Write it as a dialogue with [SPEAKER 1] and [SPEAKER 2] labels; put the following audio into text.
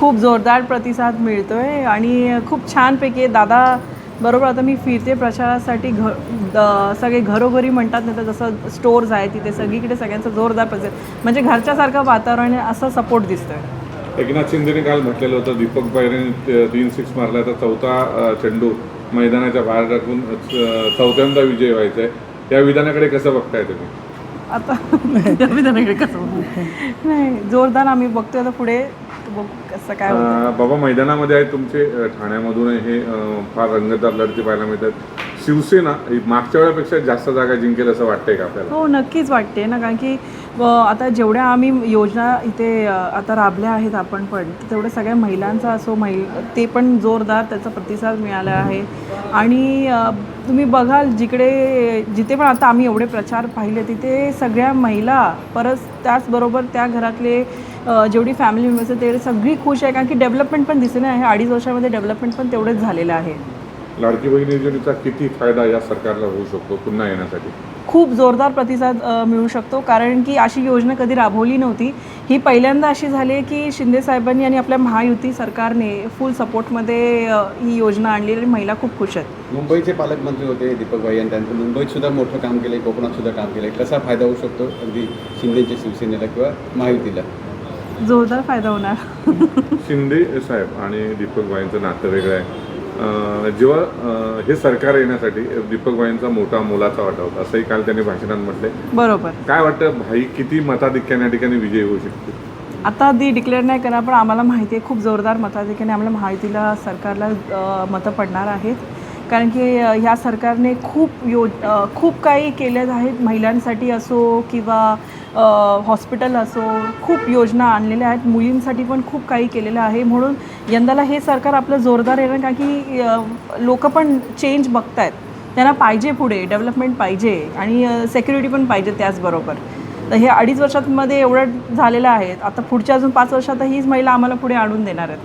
[SPEAKER 1] खूप जोरदार प्रतिसाद मिळतोय आणि खूप छानपैकी आहे. दादा बरोबर आता मी फिरते प्रचारासाठी घ सगळे घरोघरी म्हणतात नाही तर जसं स्टोर्स आहे तिथे सगळीकडे सगळ्यांचा जोरदार प्रतिसाद म्हणजे घरच्यासारखं वातावरण आहे असं सपोर्ट दिसतोय
[SPEAKER 2] एकनाथ शिंदेने काल म्हटलेलं होतं दीपक बायरेने तीन सिक्स मारला तर चौथा चेंडू मैदानाच्या बाहेर टाकून चौथ्यांदा विजय व्हायचा आहे या विधानाकडे कसं बघताय तुम्ही
[SPEAKER 1] आता विधानाकडे कसं? नाही जोरदार आम्ही बघतोय आता पुढे बघू कसं काय होतं
[SPEAKER 2] बाबा मैदानामध्ये आहे तुमचे अ, ठाण्यामधून हे अ, फार रंगतदार लढती पाहायला मिळतात. शिवसेना ही मागच्या वेळेपेक्षा जास्त जागा जिंकेल असं वाटतंय का आपल्याला?
[SPEAKER 1] हो नक्कीच वाटते ना कारण की व आता जेवढ्या आम्ही योजना इथे अ, आता राबल्या आहेत आपण पण तेवढ्या सगळ्या महिलांचा असो महि ते पण जोरदार त्याचा प्रतिसाद मिळाला आहे. आणि अ, तुम्ही बघाल जिकडे जिथे पण आता आम्ही एवढे प्रचार पाहिले तिथे सगळ्या महिला परत त्याचबरोबर त्या घरातले जेवढी फॅमिली मेंबर्स आहेत तेवढे सगळी खुश आहे कारण की डेव्हलपमेंट पण दिसते ना हे अडीच वर्षामध्ये डेव्हलपमेंट पण तेवढंच झालेलं आहे.
[SPEAKER 2] लाडकी बहीण योजनेचा किती फायदा या सरकारला होऊ शकतो पुन्हा येण्यासाठी?
[SPEAKER 1] खूप जोरदार प्रतिसाद मिळू शकतो. कारण की अशी योजना कधी राबवली नव्हती. ही पहिल्यांदा अशी झाली आहे की शिंदे साहेबांनी आणि आपल्या महायुती सरकारने फुल सपोर्टमध्ये ही योजना आणली आणि महिला खूप खुश आहेत.
[SPEAKER 3] मुंबईचे पालकमंत्री होते दीपक भाई आणि त्यांचं मुंबईत सुद्धा मोठं काम केलं आहे कोकणात सुद्धा काम केलं आहे कसा फायदा होऊ शकतो अगदी शिंदेच्या शिवसेनेला किंवा महायुतीला?
[SPEAKER 1] जोरदार फायदा होणार.
[SPEAKER 2] शिंदे साहेब आणि दीपक भाईंचं नातं वेगळं आहे. जेव्हा हे सरकार येण्यासाठी दीपक भाईंचा मोठा मोलाचा वाटा होता असंही काल त्यांनी भाषणात म्हटले
[SPEAKER 1] बरोबर.
[SPEAKER 2] काय वाटतं भाई किती मताधिक्याने या ठिकाणी विजयी होऊ शकते
[SPEAKER 1] आता ती डिक्लेअर नाही करणार पण आम्हाला माहिती आहे खूप जोरदार मताधिक्याने आम्हाला महायुतीला सरकारला मतं पडणार आहेत. कारण की ह्या सरकारने खूप यो खूप काही केल्या आहेत महिलांसाठी असो किंवा हॉस्पिटल असो खूप योजना आणलेल्या आहेत. मुलींसाठी पण खूप काही केलेलं आहे. म्हणून यंदाला हे सरकार आपलं जोरदार येणार कारण की लोक पण चेंज बघतायत. त्यांना पाहिजे पुढे डेव्हलपमेंट पाहिजे आणि सेक्युरिटी पण पाहिजे त्याचबरोबर. तर हे अडीच वर्षांमध्ये एवढं झालेलं आहे. आता पुढच्या अजून पाच वर्षात हीच महिला आम्हाला पुढे आणून देणार आहेत.